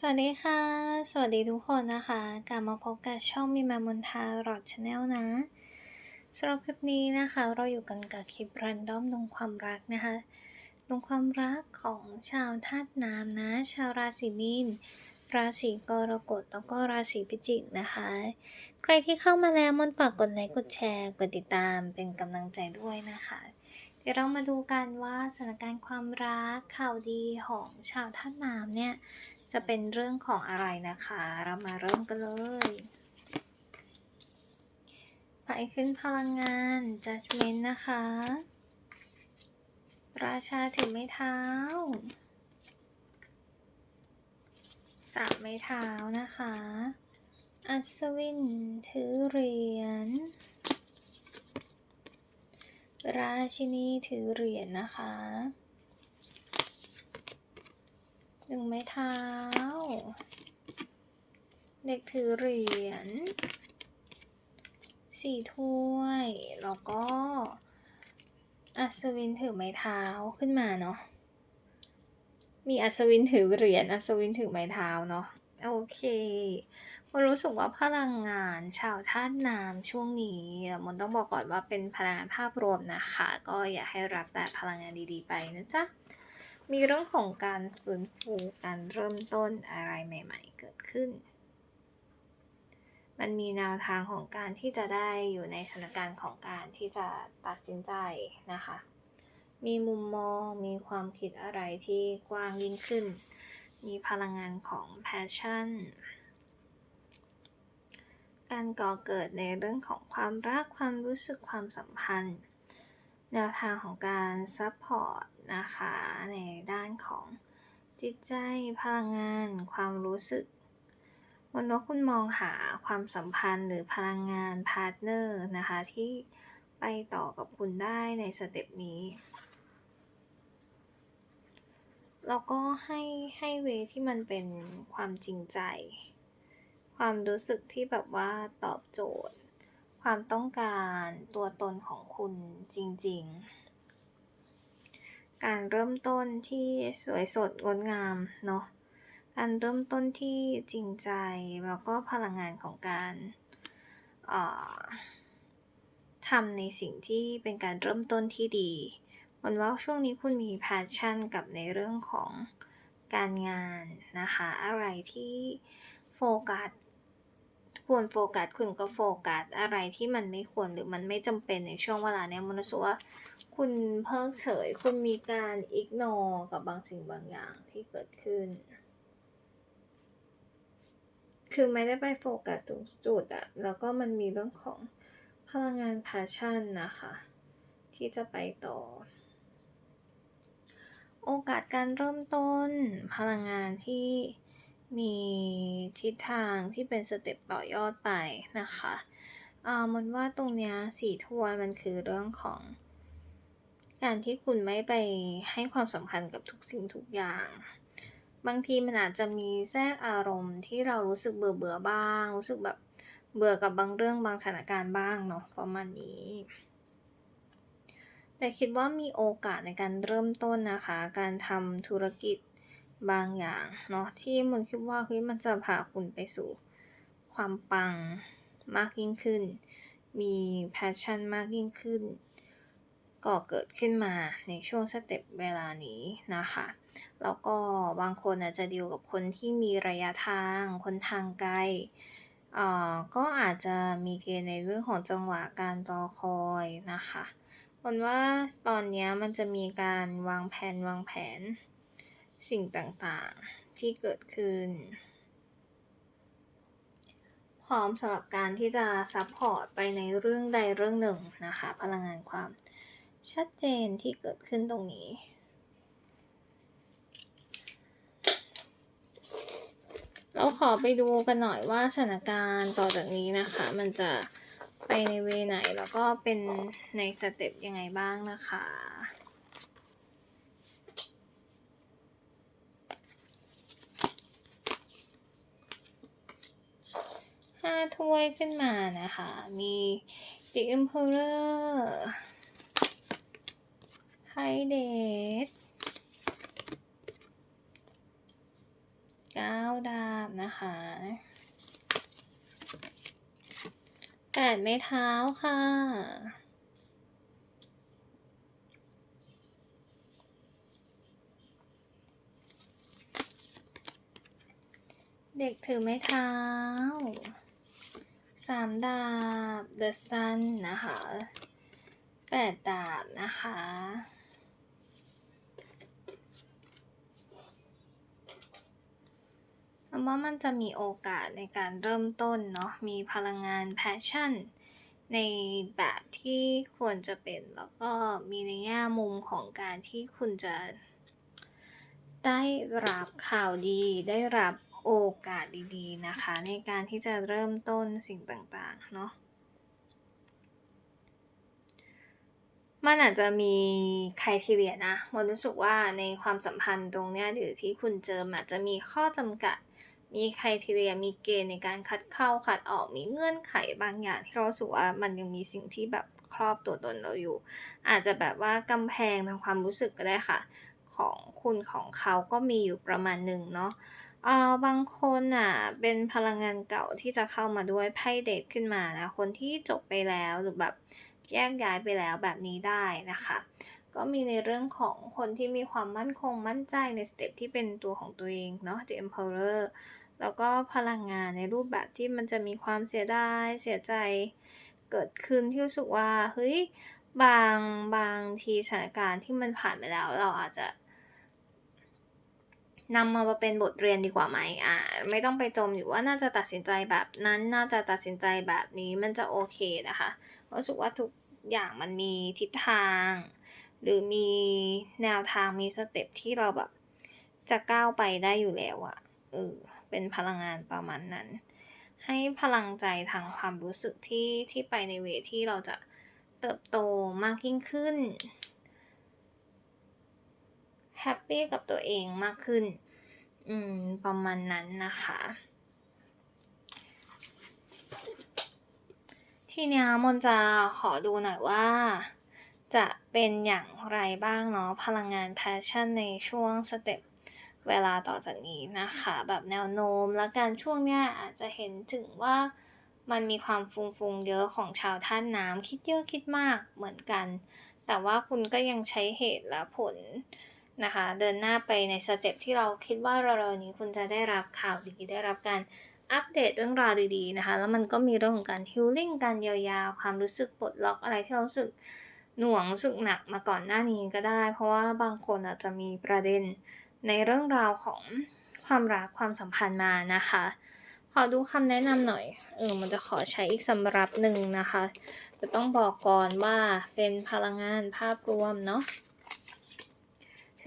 สวัสดีค่ะ สวัสดีทุกคนนะคะ กลับมาพบกับช่องมีมามนทาหลอดชาแนลนะสำหรับคลิปนี้นะคะ เราอยู่กันกับคลิปรันดอมดวงความรักนะคะดวงความรักของชาวธาตุน้ำนะ ชาวราศีมีน ราศีกรกฎแล้วก็ราศีพิจิกนะคะ ใครที่เข้ามาแล้วมนฝากกดไลค์กดแชร์กดติดตามเป็นกำลังใจด้วยนะคะเดี๋ยวเรามาดูกันว่าสถานการณ์ความรักข่าวดีของชาวธาตุน้ำเนี่ย จะเป็นเรื่องของอะไรนะคะ เรามาเริ่มกันเลยไปขึ้นพลังงาน judgment นะคะ ราชาถือไม้เท้าสามไม้เท้านะคะ อัศวินถือเหรียญ ราชินีถือเหรียญนะคะ หนึ่งไม้เท้า เด็กถือเหรียญสี่ถ้วย แล้วก็อัศวินถือไม้เท้าขึ้นมาเนาะ มีอัศวินถือเหรียญอัศวินถือไม้เท้าเนาะ โอเคมันรู้สึกว่าพลังงานชาวธาตุน้ำช่วงนี้มันต้องบอกก่อนว่าเป็นพลังงานภาพรวมนะคะ ก็อย่าให้รับแต่พลังงานดีๆไปนะจ๊ะ มีเรื่องของการฟื้นฟูการเริ่มต้นอะไรใหม่ ๆ เกิดขึ้น มันมีแนวทางของการที่จะได้อยู่ในสถานการณ์ของการที่จะตัดสินใจนะคะ มีมุมมอง มีความคิดอะไรที่กว้างยิ่งขึ้น มีพลังงานของ passion การก่อเกิดในเรื่องของความรัก ความรู้สึก ความสัมพันธ์ แนวทางของการซัพพอร์ต นะคะ ในด้านของจิตใจพลังงาน ความรู้สึกวันว่าคุณมองหาความสัมพันธ์หรือพลังงานพาร์ทเนอร์นะคะที่ไปต่อกับคุณได้ในสเต็ปนี้ แล้วก็ให้ให้เวที่มันเป็นความจริงใจ ความรู้สึกที่แบบว่าตอบโจทย์ ความต้องการตัวตนของคุณจริง ๆ การเริ่มต้นที่สวยสดงดงามเนาะการเริ่มต้นที่จริงใจแล้วก็พลังงานของการทำในสิ่งที่เป็นการเริ่มต้นที่ดีวันว่าช่วงนี้คุณมี passion กับในเรื่องของการงานนะคะ อะไรที่โฟกัส ควรโฟกัสคุณก็โฟกัสอะไรที่มันไม่ควรหรือมันไม่จำเป็นในช่วงเวลาเนี้ยมันรู้สึกว่าคุณเพิกเฉย คุณมีการอิกนอกับบางสิ่งบางอย่างที่เกิดขึ้น คือไม่ได้ไปโฟกัสตรงจุดอะแล้วก็มันมีเรื่องของพลังงาน passion นะคะ ที่จะไปต่อ โอกาสการเริ่มต้นพลังงานที่ มีทิศทางที่เป็นสเต็ปต่อยอดไปนะคะอ่ามันว่าตรงเนี้ยสี่ถ้วยมันคือเรื่องของ การที่คุณไม่ไปให้ความสำคัญกับทุกสิ่งทุกอย่าง บางทีมันอาจจะมีแทรกอารมณ์ที่เรารู้สึกเบื่อเบื่อบ้าง รู้สึกแบบเบื่อกับบางเรื่องบางสถานการณ์บ้างเนาะประมาณนี้ แต่คิดว่ามีโอกาสในการเริ่มต้นนะคะ การทำธุรกิจ บางอย่างเนาะที่มันคิดว่าเฮ้ยมันจะพาคุณไปสู่ความปังมากยิ่งขึ้น มีแพชชั่นมากยิ่งขึ้น ก็เกิดขึ้นมาในช่วงสเต็ปเวลานี้นะคะ แล้วก็บางคนอาจจะดีลกับคนที่มีระยะทาง คนทางไกลอ่าก็อาจจะมีเกณฑ์ในเรื่องของจังหวะการรอคอยนะคะมันว่าตอนนี้มันจะมีการวางแผนวางแผน สิ่งต่างๆที่เกิดขึ้น พร้อมสำหรับการที่จะซัพพอร์ตไปในเรื่องใดเรื่องหนึ่งนะคะ พลังงานความชัดเจนที่เกิดขึ้นตรงนี้เราขอไปดูกันหน่อยว่าสถานการณ์ต่อจากนี้นะคะ มันจะไปในเวไหนแล้วก็เป็นในสเต็ปยังไงบ้างนะคะ ห้าถ้วยขึ้นมานะคะ มี The Emperor High Date เก้าดาบนะคะแปดไม้เท้าค่ะเด็กถือไม้เท้า สามดาบ The Sun นะคะแปดดาบนะคะว่ามันจะมีโอกาสในการเริ่มต้นเนาะ มีพลังงาน passion ในแบบที่ควรจะเป็น แล้วก็มีในแง่มุมของการที่คุณจะได้รับข่าวดี ได้รับ โอกาสดีๆนะคะ ในการที่จะเริ่มต้นสิ่งต่างๆเนาะมันอาจจะมีใครทีเรียนะมันรู้สึกว่าในความสัมพันธ์ตรงเนี้ยหรือที่คุณเจออาจจะมีข้อจำกัด มีใครทีเรียมีเกณฑ์ในการคัดเข้าคัดออกมีเงื่อนไขบางอย่างที่เรารู้สึกว่ามันยังมีสิ่งที่แบบครอบตัวตนเราอยู่ อาจจะแบบว่ากำแพงทางความรู้สึกก็ได้ค่ะ ของคุณของเขาก็มีอยู่ประมาณหนึ่งเนาะ เอ่อบางคนน่ะเป็นพลังงานเก่าที่จะเข้ามาด้วยไพ่เดทขึ้นมานะคนที่จบไปแล้วหรือแบบแยกย้ายไปแล้วแบบนี้ได้นะคะ ก็มีในเรื่องของคนที่มีความมั่นคงมั่นใจในสเต็ปที่เป็นตัวของตัวเองเนาะ The Emperor แล้วก็พลังงานในรูปแบบที่มันจะมีความเสียดายเสียใจเกิดขึ้นที่รู้สึกว่าเฮ้ยบางบางทีสถานการณ์ที่มันผ่านไปแล้วเราอาจจะ นำมาเป็นบทเรียนดีกว่าไหมอ่าไม่ต้องไปจมอยู่ว่าน่าจะตัดสินใจแบบนั้นน่าจะตัดสินใจแบบนี้มันจะโอเคนะคะรู้สึกว่าทุกอย่างมันมีทิศทาง หรือมีแนวทางมีสเต็ปที่เราแบบ จะก้าวไปได้อยู่แล้วอะเออเป็นพลังงานประมาณนั้น ให้พลังใจทางความรู้สึกที่ที่ไปในเวที่เราจะเติบโตมากยิ่งขึ้น แฮปปี้กับตัวเองมากขึ้น อืม ประมาณนั้นนะคะ ทีเนี้ยมนจะขอดูหน่อยว่า จะเป็นอย่างไรบ้างเนาะ พลังงานแพชชั่นในช่วงสเต็ปเวลาต่อจากนี้นะคะ แบบแนวโน้มและการช่วงเนี้ยอาจจะเห็นถึงว่ามันมีความฟุงๆเยอะของชาวท่านน้ำคิดเยอะคิดมากเหมือนกัน แต่ว่าคุณก็ยังใช้เหตุและผล นะคะ เดินหน้าไปในสเต็ปที่เราคิดว่าเร็วๆนี้คุณจะได้รับข่าวดีได้รับการอัปเดตเรื่องราวดีๆนะคะ แล้วมันก็มีเรื่องของการฮิลลิ่งการเยียวยาความรู้สึกปลดล็อกอะไรที่เรารู้สึกหน่วงรู้สึกหนักมาก่อนหน้านี้ก็ได้ เพราะว่าบางคนอาจจะมีประเด็นในเรื่องราวของความรักความสัมพันธ์มานะคะ ขอดูคำแนะนำหน่อย เออ มันจะขอใช้อีกสำหรับหนึ่งนะคะ จะต้องบอกก่อนว่าเป็นพลังงานภาพรวมเนาะ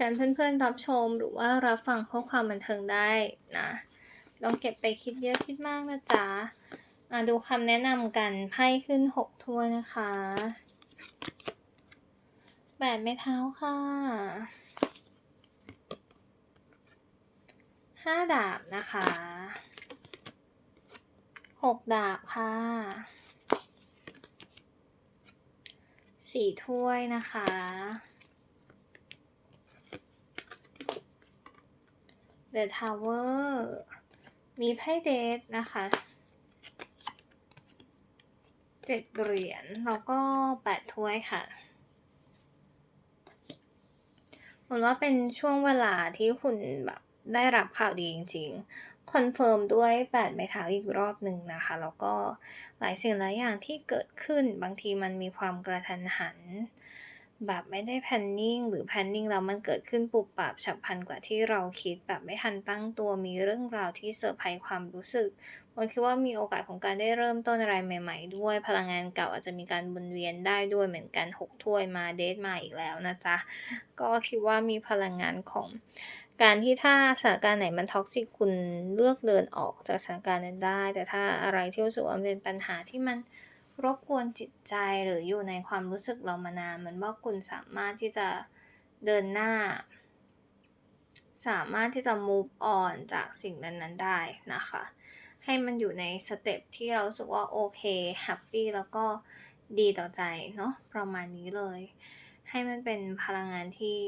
ชิญเพื่อนๆรับชมหรือว่ารับฟังเพื่อความบันเทิงได้นะลองเก็บไปคิดเยอะคิดมากนะจ๊ะมาดูคำแนะนำกันไพ่ขึ้นหกถ้วยนะคะแปดไม้เท้าค่ะห้าดาบนะคะหกดาบค่ะสี่ถ้วยนะคะ The Tower มีไพ่เดทนะคะเจ็ดเหรียญแล้วก็แปดถ้วยค่ะเหมือนว่าเป็นช่วงเวลาที่คุณแบบได้รับข่าวดีจริงๆ คอนเฟิร์มด้วยแปดไม้เท้าอีกรอบหนึ่งนะคะ แล้วก็หลายสิ่งหลายอย่างที่เกิดขึ้นบางทีมันมีความกระทันหัน แบบไม่ได้แพนนิ่งหรือแพนนิ่งแล้วมันเกิดขึ้นปุบปับฉับพลันกว่าที่เราคิด แบบไม่ทันตั้งตัวมีเรื่องราวที่เซอร์ไพรส์ความรู้สึกมันคิดว่ามีโอกาสของการได้เริ่มต้นอะไรใหม่ ๆ ด้วยพลังงานเก่าอาจจะมีการวนเวียนได้ด้วยเหมือนกันหกถ้วยมาเดทมาอีกแล้วนะจ๊ะก็คิดว่ามีพลังงานของการที่ถ้าสถานการณ์ไหนมันท็อกซิกคุณเลือกเดินออกจากสถานการณ์นั้นได้ แต่ถ้าอะไรที่รู้สึกว่าเป็นปัญหาที่มัน รบกวนจิตใจหรืออยู่ในความรู้สึกเรามานานมันว่าคุณสามารถที่จะเดินหน้า สามารถที่จะ move on จากสิ่งนั้นๆได้นะคะ ให้มันอยู่ในสเต็ปที่เราสึกว่าโอเคแฮปปี้แล้วก็ดีต่อใจเนาะประมาณนี้เลย ให้มันเป็นพลังงานที่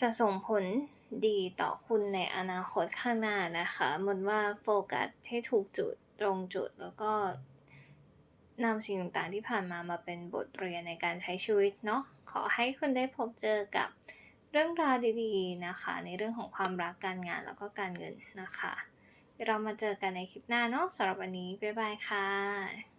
จะส่งผลดีต่อคุณในอนาคตข้างหน้านะคะมนว่าโฟกัสให้ถูกจุดตรงจุดแล้วก็ นำสิ่งต่างๆที่ผ่านมามาเป็นบทเรียนในการใช้ชีวิตเนาะขอให้คุณได้พบเจอกับเรื่องราวดีๆนะคะ ในเรื่องของความรักการงานแล้วก็การเงินนะคะเดี๋ยวเรามาเจอกันในคลิปหน้าเนาะสำหรับวันนี้ บ๊ายบายค่ะ